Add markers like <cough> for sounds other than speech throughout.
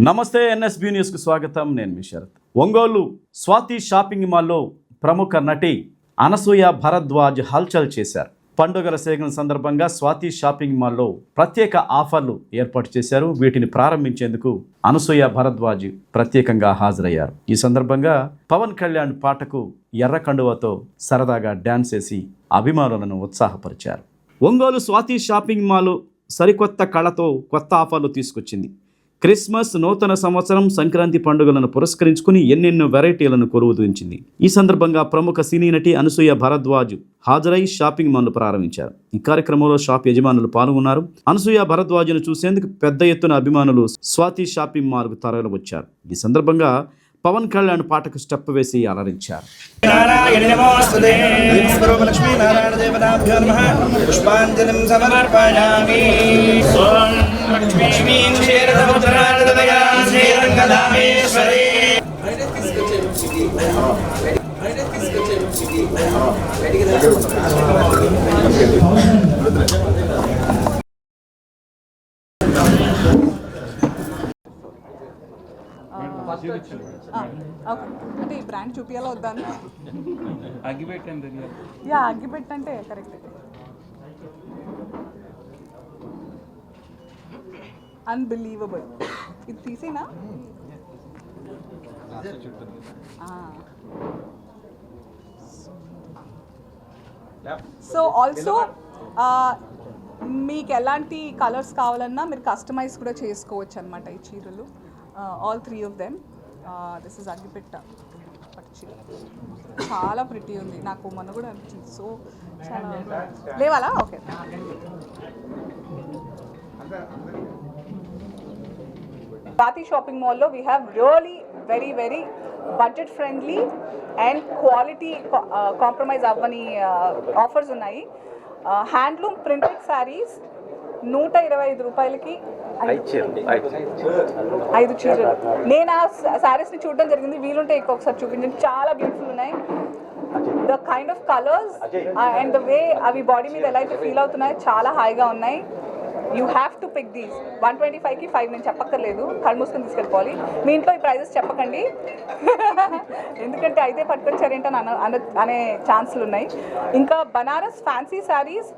నమస్తే ఎన్ఎస్బి న్యూస్కు స్వాగతం. నేను మీ శరత్. ఒంగోలు స్వాతి షాపింగ్ మాల్లో ప్రముఖ నటి అనసూయ భరద్వాజ్ హల్చల్ చేశారు. పండుగల సేకరణ సందర్భంగా స్వాతి షాపింగ్ మాల్లో ప్రత్యేక ఆఫర్లు ఏర్పాటు చేశారు. వీటిని ప్రారంభించేందుకు అనసూయ భరద్వాజ్ ప్రత్యేకంగా హాజరయ్యారు. ఈ సందర్భంగా పవన్ కళ్యాణ్ పాటకు ఎర్ర కండువతో సరదాగా డ్యాన్స్ చేసి అభిమానులను ఉత్సాహపరిచారు. ఒంగోలు స్వాతి షాపింగ్ మాల్ సరికొత్త కళతో కొత్త ఆఫర్లు తీసుకొచ్చింది. క్రిస్మస్ నూతన సంవత్సరం సంక్రాంతి పండుగలను పురస్కరించుకుని ఎన్నెన్నో వెరైటీలను కొలువుదీంచింది ఈ సందర్భంగా ప్రముఖ సినీ నటి అనసూయ భరద్వాజ్ హాజరై షాపింగ్ మాల్ను ప్రారంభించారు. ఈ కార్యక్రమంలో షాప్ యజమానులు పాల్గొన్నారు. అనసూయ భరద్వాజ్ను చూసేందుకు పెద్ద ఎత్తున అభిమానులు స్వాతి షాపింగ్ మాల్కు తరలి వచ్చారు ఈ సందర్భంగా పవన్ కళ్యాణ్ పాటకు స్టెప్ వేసి అలరించారు. నారాయణ ఓకే. అంటే ఈ బ్రాండ్ చూపించాలో వద్దా అని? అగ్గిపెట్టండి యా అగ్గిపెట్టి అంటే కరెక్ట్. అన్బిలీవబుల్ ఇది తీసేనా? సో ఆల్సో మీకు ఎలాంటి కలర్స్ కావాలన్నా మీరు కస్టమైజ్ కూడా చేసుకోవచ్చు అనమాట ఈ చీరలు. All three of them this is అగ్గిపెట్ట చాలా ప్రిటీ ఉంది నాకు మొన్న కూడా అనిపించింది సో చాలా లేవాలా ఓకే స్వాతి షాపింగ్ మాల్లో we have really very very budget friendly and quality compromise అవ్వని ఆఫర్స్ ఉన్నాయి హ్యాండ్లూమ్ ప్రింటెడ్ శారీస్ నూట ఇరవై ఐదు రూపాయలకి ఐదు చీరలు. నేను ఆ శారీస్ని చూడడం జరిగింది. వీలుంటే ఇంకొకసారి చూపించండి. చాలా బ్యూటిఫుల్ ఉన్నాయి. The kind of colours and the way అవి బాడీ మీద ఎలా అయితే ఫీల్ అవుతున్నాయో చాలా హాయిగా ఉన్నాయి. You have to pick these one twenty ఫైవ్కి ఫైవ్ నేను చెప్పక్కర్లేదు. కళ్ళు మూసుకొని తీసుకెళ్ళిపోవాలి. మీ ఇంట్లో ఈ ప్రైజెస్ చెప్పకండి. <laughs> ఎందుకంటే అయితే పట్టుకొచ్చారేంటని అన అన- అనే ఛాన్సులు ఉన్నాయి. ఇంకా బనారస్ ఫ్యాన్సీ శారీస్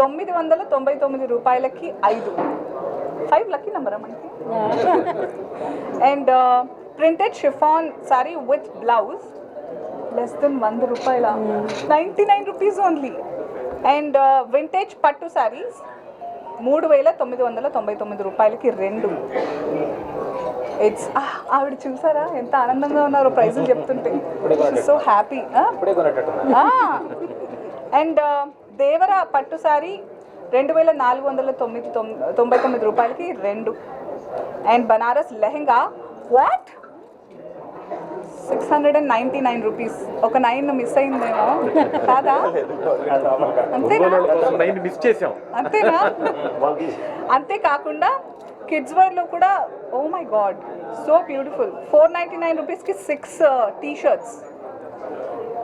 తొమ్మిది వందల తొంభై తొమ్మిది రూపాయలకి ఐదు. ఫైవ్ లక్కీ నెంబరా మనకి? And printed chiffon sari with blouse less than వంద రూపాయల? Ninety nine rupees only and vintage pattu saris మూడు వేల తొమ్మిది వందల తొంభై తొమ్మిది రూపాయలకి రెండు. ఇట్స్ ఆవిడ చూసారా? ఎంత ఆనందంగా ఉన్నారో ప్రైజులు చెప్తుంటే. సో హ్యాపీ అండ్ దేవర పట్టు శారీ రెండు వేల నాలుగు వందల తొమ్మిది తొమ్- తొంభై తొమ్మిది రూపాయలకి రెండు. And Banaras lehenga. What six hundred and ninety nine rupees ఒక నైన్ మిస్ అయిందేమో. కాదా? అంతేనా? మిస్ చేసాం. అంతేనా? <laughs> అంతేకాకుండా కిడ్స్ వేర్లో కూడా ఓ my god so beautiful four ninety nine రూపీస్కి సిక్స్ టీ షర్ట్స్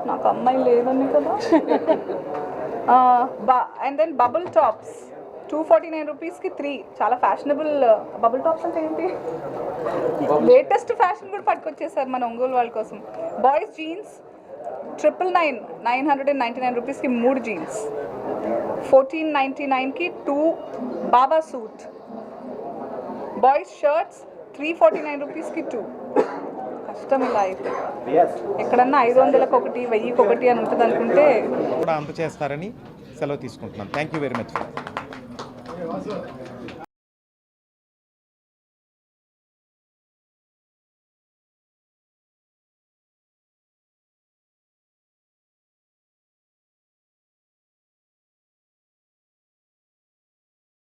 నాకు అమ్మాయి లేదని కదా. <laughs> And then bubble tops two forty nine రూపీస్కి త్రీ చాలా ఫ్యాషనబుల్ బబుల్ టాప్స్ అంటే ఏంటి? లేటెస్ట్ ఫ్యాషన్ కూడా పట్టుకొచ్చేసారు మన ఒంగోలు వాళ్ళ కోసం. Boys jeans triple nine nine hundred and ninety nine రూపీస్కి మూడు జీన్స్ ఫోర్టీన్ నైంటీ నైన్కి two baba suit boys shirts three forty nine రూపీస్కి టూ కష్టం ఇలా అయితే ఎక్కడన్నా ఐదు వందలకు ఒకటి వెయ్యికి ఒకటి అని ఉంటుంది అనుకుంటే కూడా అందజేస్తారని సెలవు తీసుకుంటున్నాను థ్యాంక్ యూ వెరీ మచ్